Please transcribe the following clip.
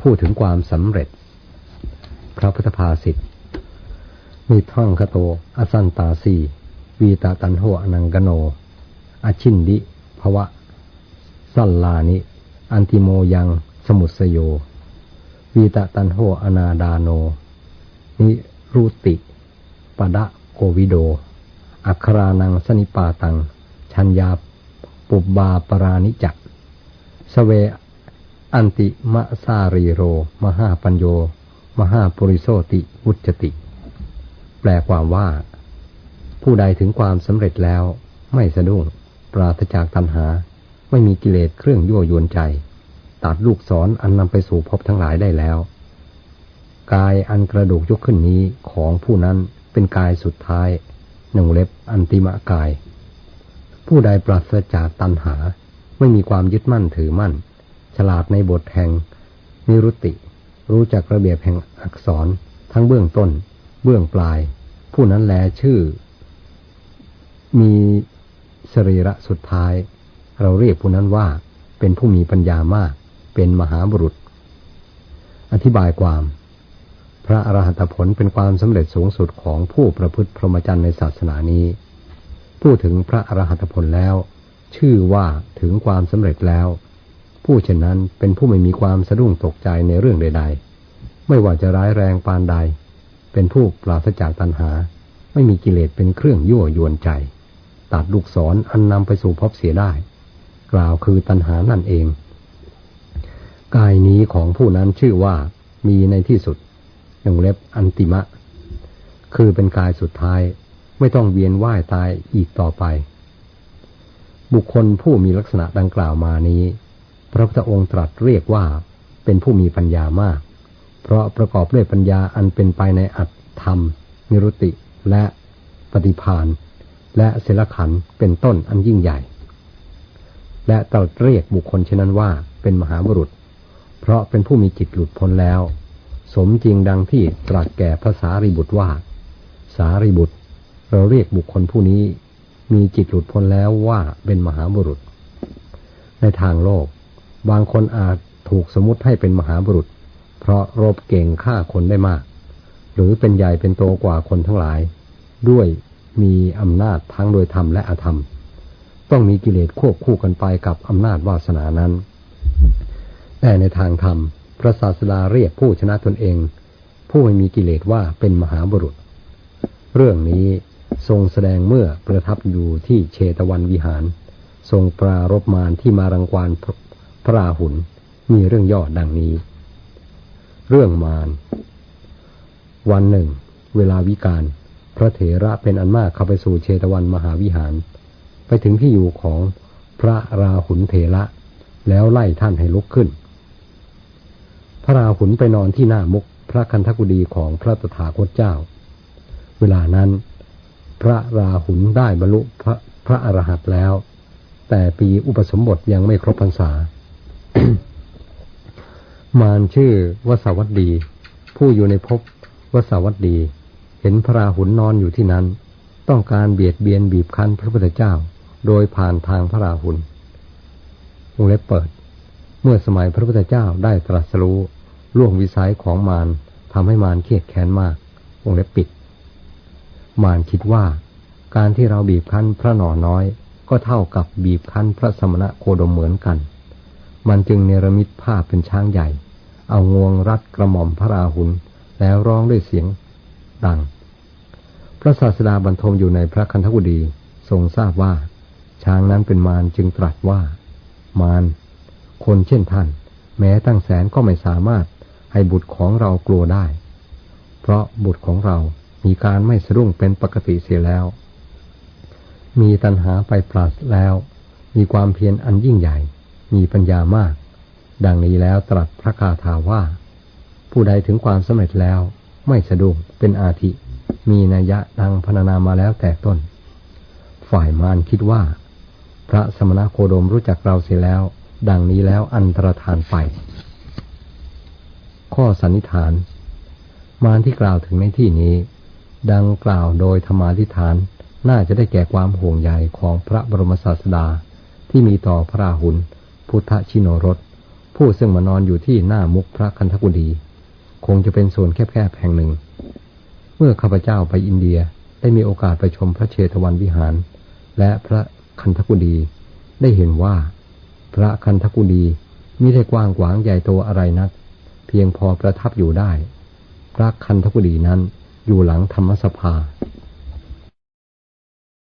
พูดถึงความสำเร็จ พระพุทธภาษิตมีท่องคโต อสันตาสีวีตาตันโหอนังกโน อชินดิภวะ สัลลานิ อันติโมยัง สมุสโย วีตาตันโหอนาดาโน นิรุติปะดะโกวิโด อัครานังสนิปาตัง ชัญญาปุบบาปรานิจักสเว อันติมะสารีโร มหาปัญโย มหาปุริโสติวุจติ แปลความว่า ผู้ใดถึงความสำเร็จแล้ว ไม่สะดุ้ง ปราศจากตัณหา ไม่มีกิเลสเครื่องยั่วยวนใจ ตัดลูกศรออันนำไปสู่ภพทั้งหลายได้แล้ว กายอันกระดูกยกขึ้นนี้ของผู้นั้นเป็นกายสุดท้ายหนึ่งเล็บอันติมะกาย ผู้ใดปราศจากตัณหา ไม่มีความยึดมั่นถือมั่น ฉลาดในบทแห่งนิรุติ รู้จักระเบียบแห่งอักษร ทั้งเบื้องต้น เบื้องปลาย ผู้นั้นแลชื่อ มีสรีระสุดท้าย เราเรียกผู้นั้นว่าเป็นผู้มีปัญญามาก เป็นมหาบุรุษ อธิบายความ พระอรหันตผลเป็นความสำเร็จสูงสุดของผู้ประพฤติพรหมจรรย์ในศาสนานี้ พูดถึงพระอรหันตผลแล้ว ชื่อว่าถึงความสำเร็จแล้ว ผู้เช่นนั้นเป็นผู้ไม่มีความสะดุ้งตกใจในเรื่องใด ๆ ไม่ว่าจะร้ายแรงปานใด เป็นผู้ปราศจากตัณหา ไม่มีกิเลสเป็นเครื่องยั่วยวนใจ ตัดลูกศรออันนำไปสู่พบเสียได้ กล่าวคือตัณหานั่นเอง กายนี้ของผู้นั้นชื่อว่ามีในที่สุดยงเล็บอันติมะ คือเป็นกายสุดท้าย ไม่ต้องเวียนว่ายตายอีกต่อไป บุคคลผู้มีลักษณะดังกล่าวมานี้ พระพุทธองค์ตรัสเรียกว่าเป็นผู้มีปัญญามาก เพราะประกอบด้วยปัญญาอันเป็นไปในอัตธรรม นิรุติและปฏิพานและเสลขันเป็นต้นอันยิ่งใหญ่ และตรัสเรียกบุคคลเช่นนั้นว่าเป็นมหาบุรุษ เพราะเป็นผู้มีจิตหลุดพ้นแล้ว สมจริงดังที่ตรัสแก่ภาษาริบุตรว่า สารีบุตร เราเรียกบุคคลผู้นี้ มีจิตหลุดพ้นแล้วว่าเป็นมหาบุรุษ ในทางโลก บางคนอาจถูกสมมติให้เป็นมหาบุรุษ เพราะรบเก่งฆ่าคนได้มาก หรือเป็นใหญ่เป็นโตกว่าคนทั้งหลาย ด้วยมีอำนาจทั้งโดยธรรมและอธรรม ต้องมีกิเลสควบคู่กันไปกับอำนาจวาสนานั้น แต่ในทางธรรมพระศาสดาเรียกผู้ชนะตนเอง ผู้ไม่มีกิเลสว่าเป็นมหาบุรุษ เรื่องนี้ทรงแสดงเมื่อประทับอยู่ที่เชตวันวิหาร ทรงปรารบมารที่มารังควาน พระระราหุลมีเรื่องย่อดังนี้ เรื่องมารวันหนึ่ง เวลาวิการ พระเถระเป็นอันมากเข้าไปสู่เชตวันมหาวิหาร ไปถึงที่อยู่ของพระราหุลเถระ แล้วไล่ท่านให้ลุกขึ้น พระราหุลไปนอนที่หน้ามุกพระคันธกุฎีของพระตถาคตเจ้า เวลานั้น พระราหุลได้บรรลุพระพระอรหันต์แล้ว แต่ปีอุปสมบทยังไม่ครบพรรษา มารชื่อวสวัตดี ผู้อยู่ในภพวสวัตดี เห็นพระราหุลนอนอยู่ที่นั้น ต้องการเบียดเบียนบีบคั้นพระพุทธเจ้า โดยผ่านทางพระราหุลวงเล็บเปิด เมื่อสมัยพระพุทธเจ้าได้ตรัสรู้ล่วงวิสัยของมารทำให้มารเครียดแค้นมากวงเล็บปิด มารคิดว่า การที่เราบีบคั้นพระหน่อน้อย ก็เท่ากับบีบคั้นพระสมณะโคดมเหมือนกัน มันจึงเนรมิตภาพเป็นช้างใหญ่ เอางวงรัดกระหม่อมพระราหุลแล้วร้องด้วยเสียงดัง พระศาสดาบรรทมอยู่ในพระคันธกุฎีทรงทราบว่า ช้างนั้นเป็นมารจึงตรัสว่า มารคนเช่นท่าน แม้ตั้งแสนก็ไม่สามารถให้บุตรของเรากลัวได้ เพราะบุตรของเรามีการไม่สะดุ้งเป็นปกติเสียแล้ว มีตัณหาไปปราศแล้ว มีความเพียรอันยิ่งใหญ่ มีปัญญามาก ดังนี้แล้วตรัสพระคาถาว่า ผู้ใดถึงความสำเร็จแล้ว ไม่สะดุ้งเป็นอาทิ มีนัยยะดังพรรณนามาแล้วแต่ต้น ฝ่ายมารคิดว่า พระสมณโคดมรู้จักเราเสียแล้ว ดังนี้แล้วอันตรธานไป ข้อสันนิษฐาน มารที่กล่าวถึงในที่นี้ ดังกล่าวโดยธรรมาธิฐานน่าจะได้แก่ความห่วงใยของพระบรมศาสดาที่มีต่อพระราหุล พุทธชิโนรสผู้ซึ่งมานอนอยู่ที่หน้ามุกพระคันธกุฎีคงจะเป็นส่วนแคบๆแห่งหนึ่ง เมื่อข้าพเจ้าไปอินเดียได้มีโอกาสไปชมพระเชตวันวิหาร และพระคันธกุฎีได้เห็นว่า พระคันธกุฎีมิได้กว้างขวางใหญ่โตอะไรนัก เพียงพอประทับอยู่ได้ พระคันธกุฎีนั้นอยู่หลังธรรมสภา